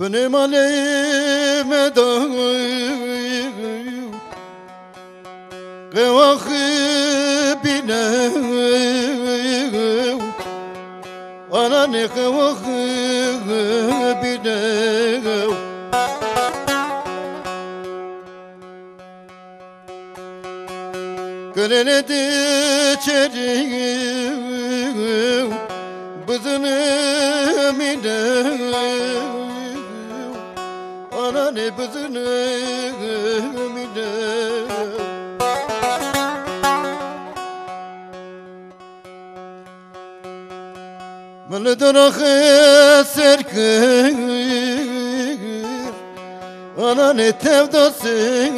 Benim aleyhime Ne bızınım inem Mılıdına serkir Ana ne tevdasın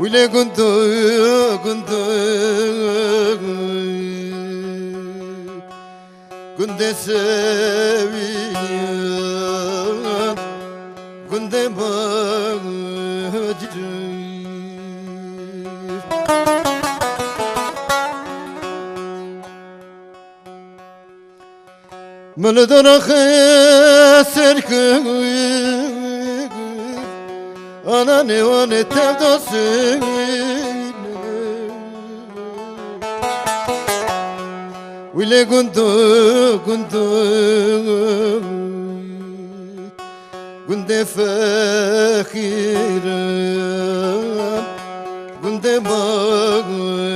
Ule gundu gundu Gunde seviyan Gunde bacırı Mılıdana serkir Ana ne o ne tevdasın Wile gundu gundu Gunde fakhiran Gunde macrin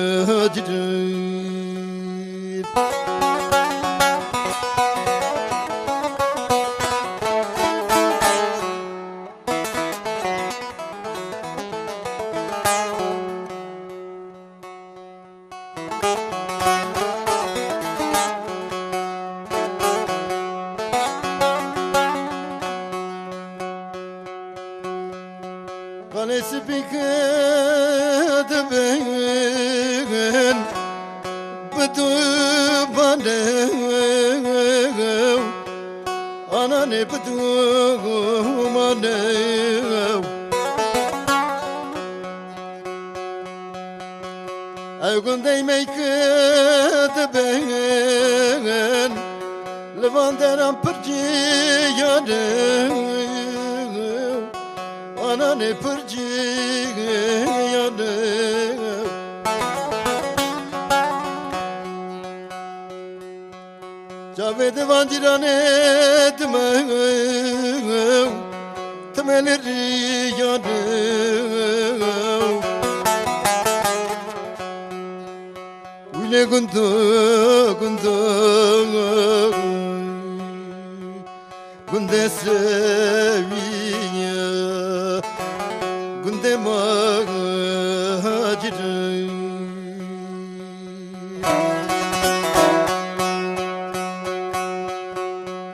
Ana ne bıdı bana Evgun değmek kedi ben Levanderam pırcı yanım Ana Gunde sevinya Gunde macirı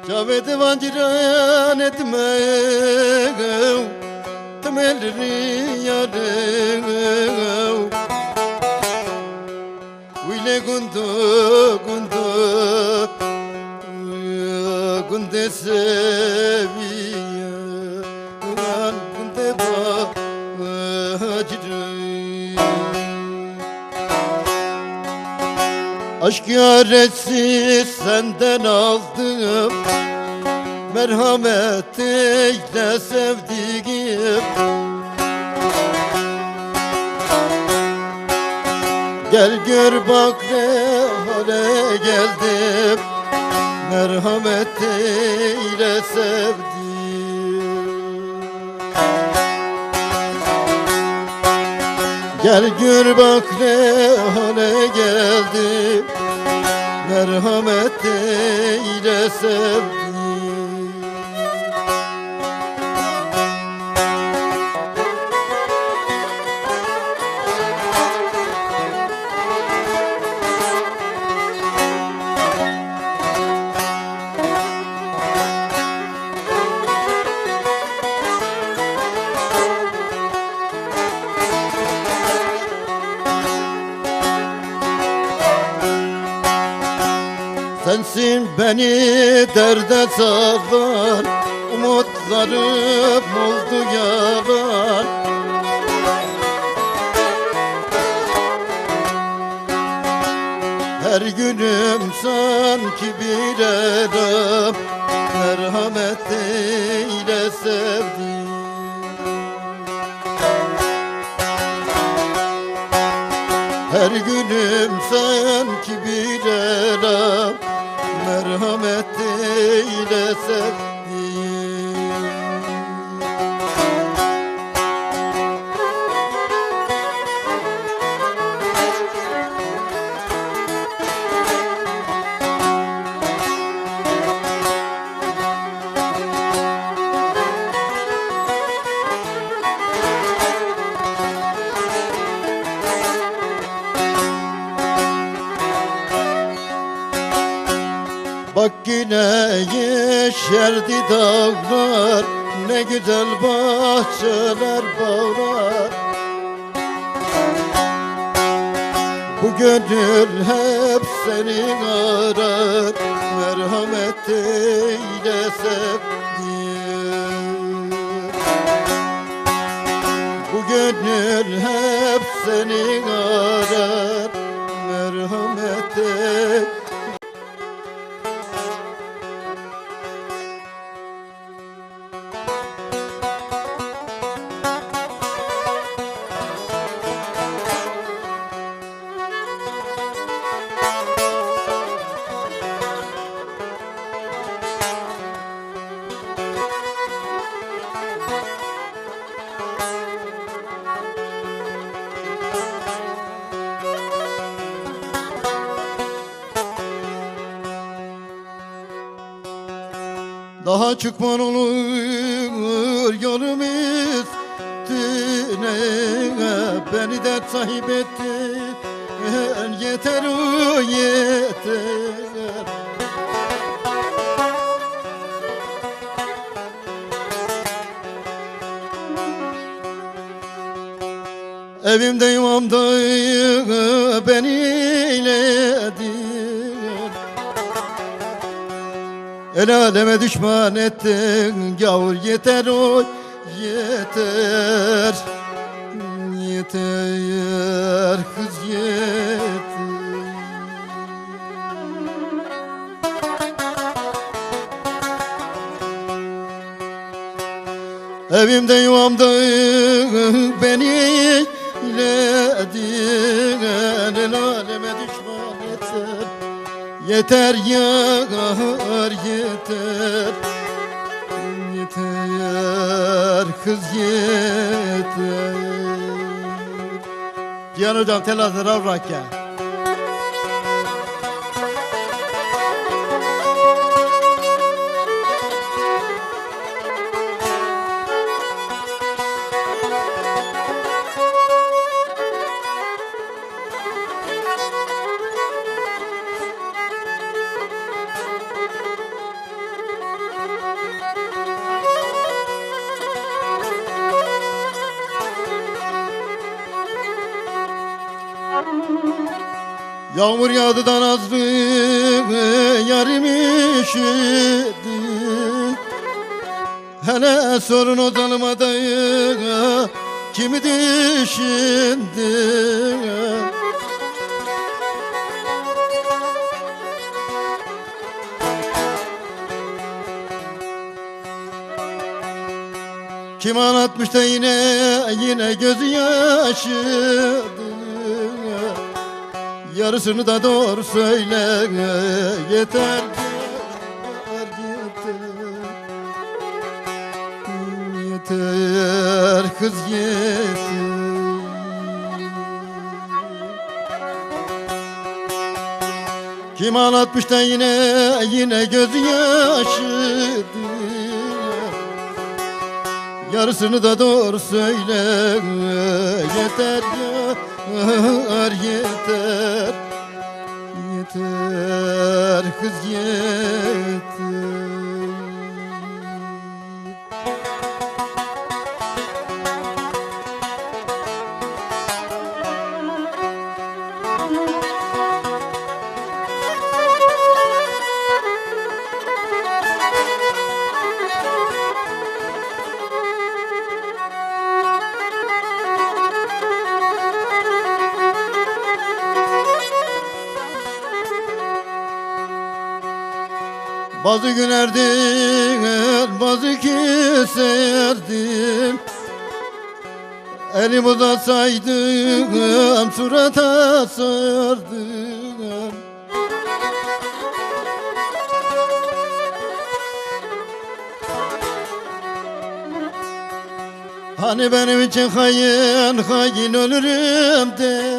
Caved vanciran etmem Temelleri yarım Wile gundu gundu Ulan gunde bacırı Aşk yaresi senden aldım. Merhamet eyle sevdiğim. Gel gör bak ne hale geldim. Merhamet eyle sevdim. Gel gör bak ne hale geldim. Merhamet eyle sevdim Beni derde saklar Umutlarım oldu yalan Her günüm sanki bir adam Merhamet ile sevdim Her günüm sanki bir adam Merhamet ile yeşerdi dağlar Ne güzel bahçeler bağlar. Bu gönül hep seni arar Merhamet eyle sevdim Bu gönül hep seni arar Daha çıkman olur yolum üstüne. Beni de sahip ettin yeter o yeter. Evimde yuvamda beni El aleme düşman ettin gavur yeter o yeter. Yeter kız yeter. Evimde yuvamda beni eyledin El Yeter yar yeter. Yeter kız yeter. Cihan hocam tel hazır avrak ya Yağmur yağdı da nazlı yarim üşüdü Hele sorun o zalıma dayı kimi düşündü? Kim anlatmış da yine yine gözü yaşıdı Yarısını da doğru söyle. Yeter yeter yeter. Yeter kız yeter. Kim anlatmış da yine yine gözü yaşıdı Yarısını da doğru söyle. Yeter yar yeter Yeter kız yeter Bazı günlerdir bazı keserdim. Elim uzatsaydım surata sardım. Hani benim için hain hain ölürüm derdim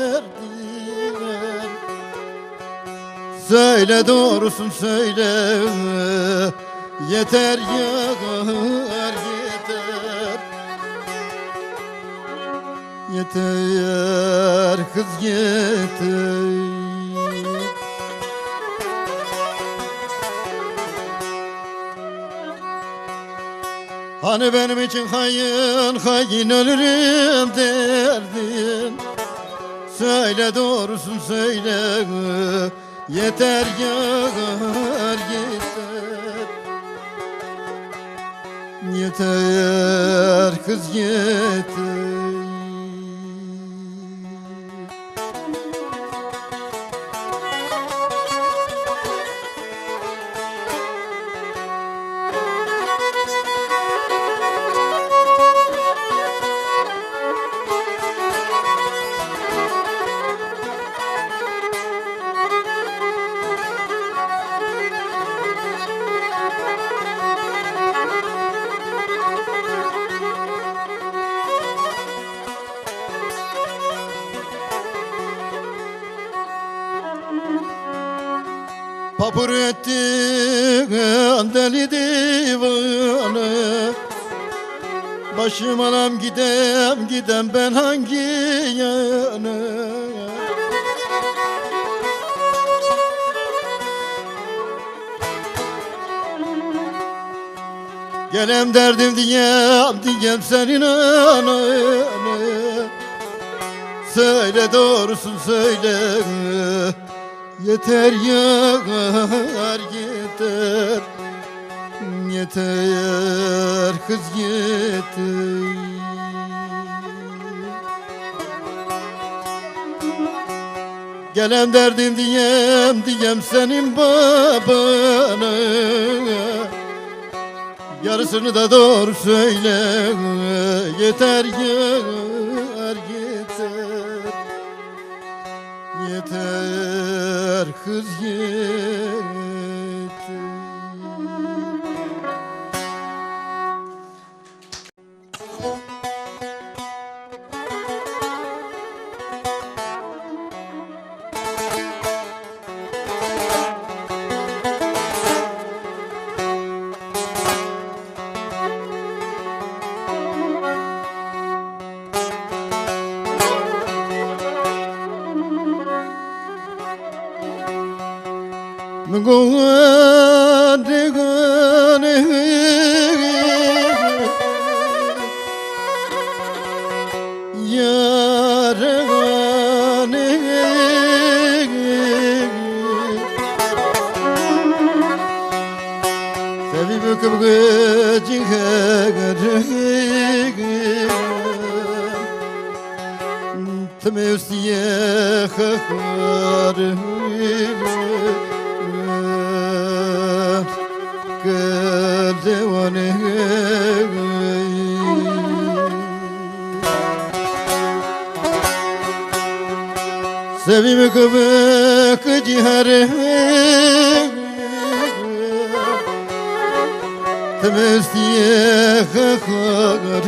Söyle doğrusun söyle. Yeter yar yeter. Yeter kız yeter. Hani benim için hain hain ölürüm derdin. Söyle doğrusun söyle Yeter yar yeter. Yeter kız yeter Papur etti deli divanı. Başım alam gidem gidem ben hangi yana? Gelem derdim diyem diyem senin ananı. Söyle doğrusun söyle Yeter yar yeter Yeter kız yeter. Gelem derdim diyem diyem senin babana. Yarısını da doğru söyle Yeter yeter Yeter kız yeter Sevim kıvgıcı Tmesiye khar Kerdevane Sevim kıvgıcı ciğer Tmesiye khar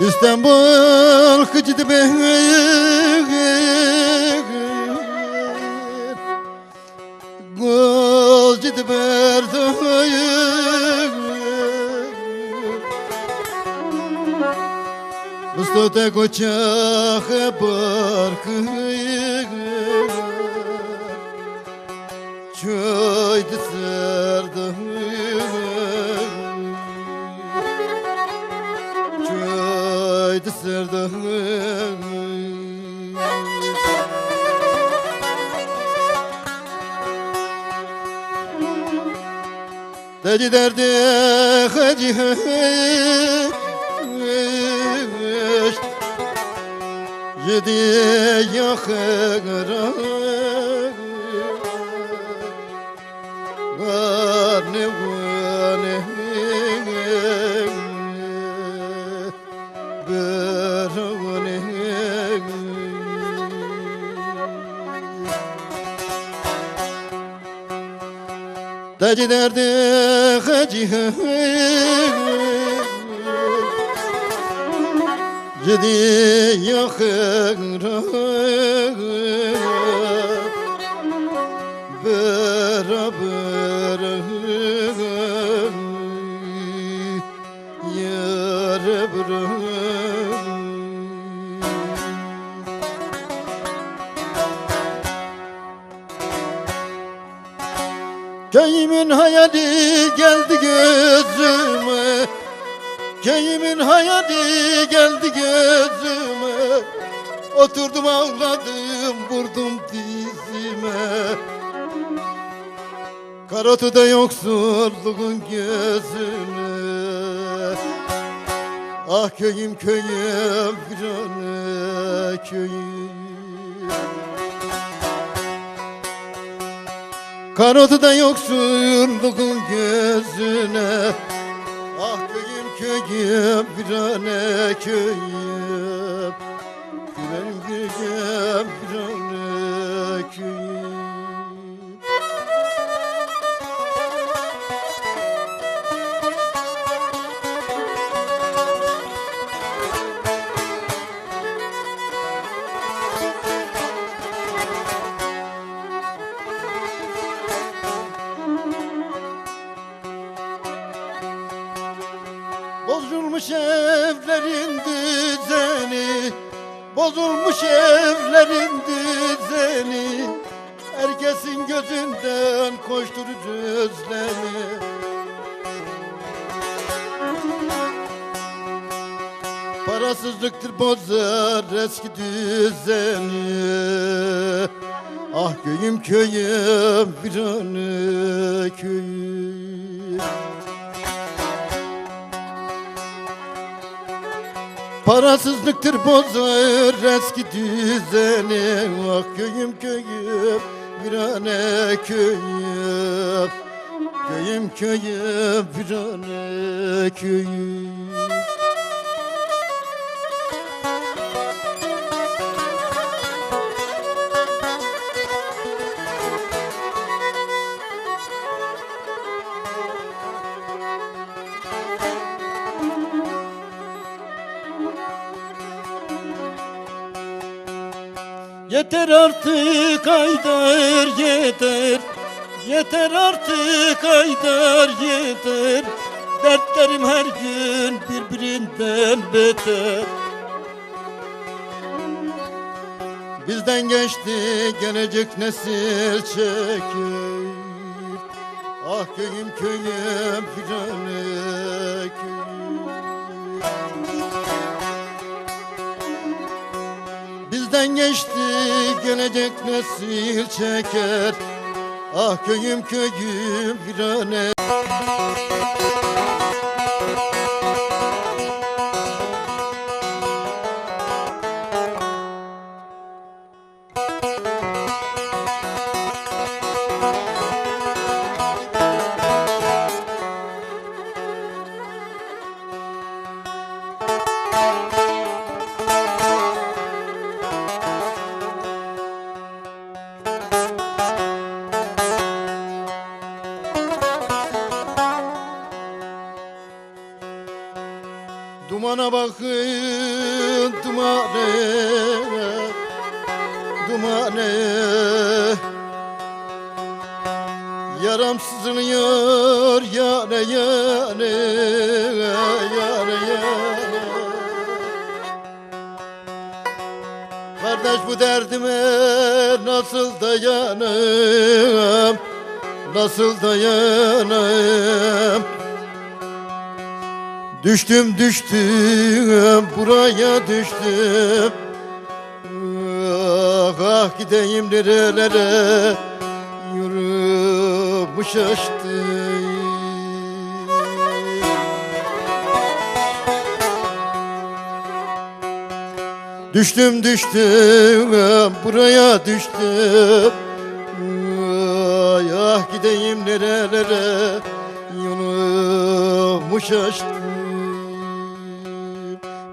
İstanbul kıcıdı be Gol berdoyum Mustafa koçak barkıyım Dedi derdi hacı. Yedi yakıra Dacı derdi hacı Cedi yakıra Köyümün hayali geldi gözüme. Köyümün hayali geldi gözüme. Oturdum ağladım vurdum dizime. Karotuda yoksulluğun gözüne. Ah köyüm köyüm virane köyüm Kanadı yoksulluğun gözüne. Ah köyüm köyüm virane köyüm. Gülerim köyüm virane köyüm Parasızlıktır bozar eski düzeni. Ah köyüm köyüm virane köyüm. Parasızlıktır bozar eski düzeni. Ah köyüm köyüm virane köyüm. Köyüm köyüm virane köyüm Yeter artık Aydar yeter. Yeter artık Aydar yeter. Dertlerim her gün birbirinden beter. Bizden geçti gelecek nesil çekir Ah köyüm köyüm firane Bizden geçti gelecek nesil çeker. Ah köyüm köyüm virane Dumana Dumane Yaram sızlıyor yane yane Yane yane Kardeş bu derdime nasıl dayanım? Nasıl dayanım? Düştüm düştüm buraya düştüm Ah ah gideyim nerelere? Yürümüş şaştım Düştüm düştüm buraya düştüm. Ay ah gideyim nerelere? Yolumu şaştım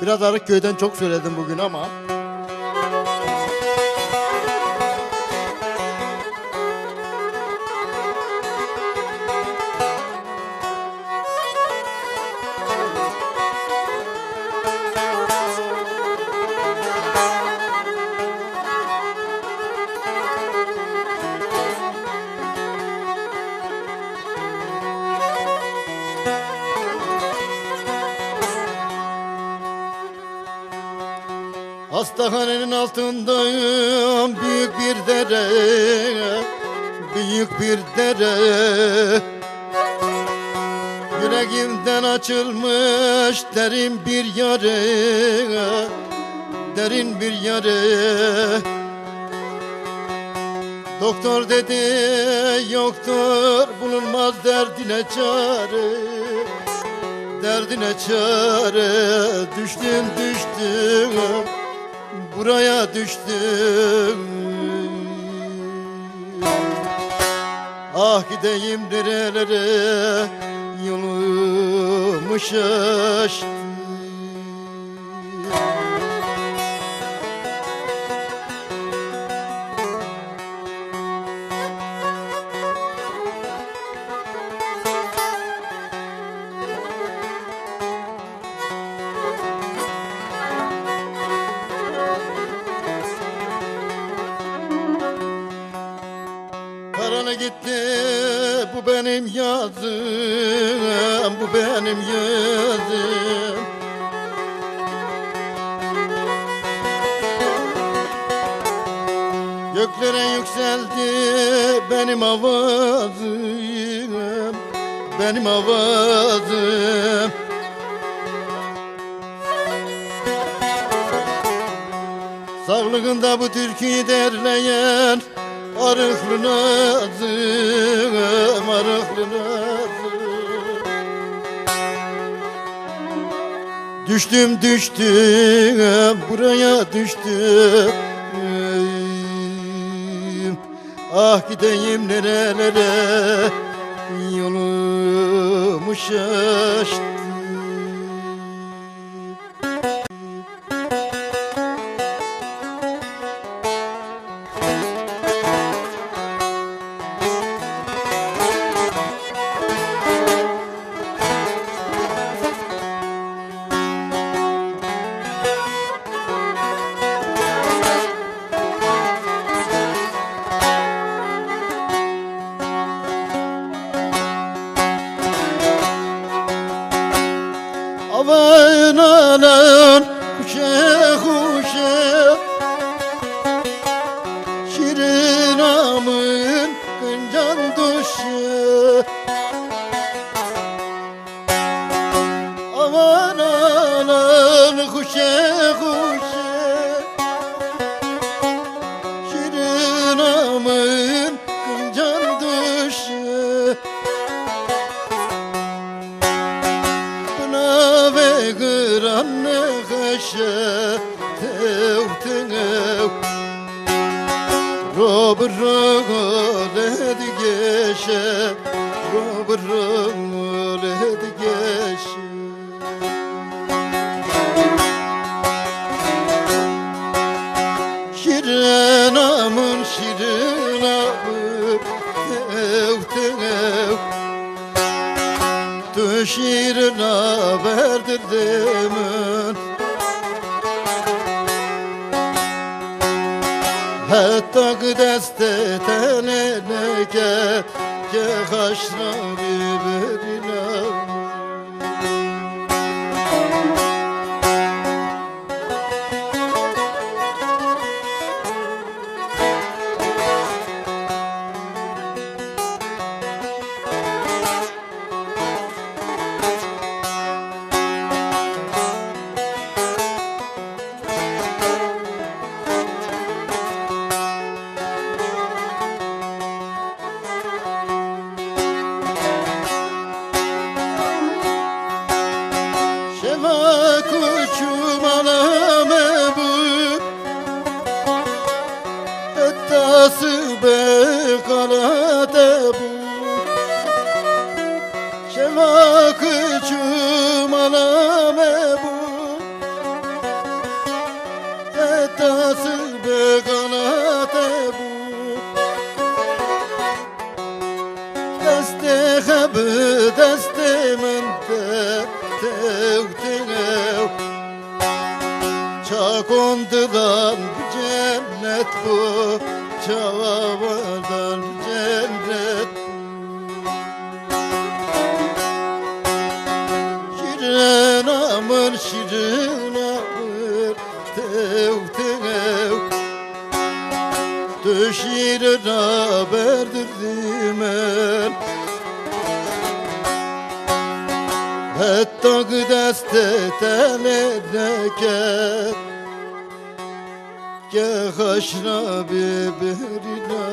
Biraz Arık köyden çok söyledim bugün ama Derin bir yare Doktor dedi yoktur bulunmaz derdine çare. Derdine çare düştüm düştüm buraya düştüm Ah gideyim nerelere yolumu şaştım benim yazım Bu benim yazım. Göklere yükseldi benim avazım Benim avazım. Sağlığında bu türküyü derleyen Arıklı nazım, arıklı nazım Düştüm düştüm, buraya düştüm. Ah gideyim nerelere, yolumu şaştım Robur ledi geçe دسته خب دسته من ته tev tev Çakondudan cennet bu Çavadan cennet Şirin amır şirin amır Tev tev Düşürüne verdirdim Hatta deste teneke Ke haşra biberine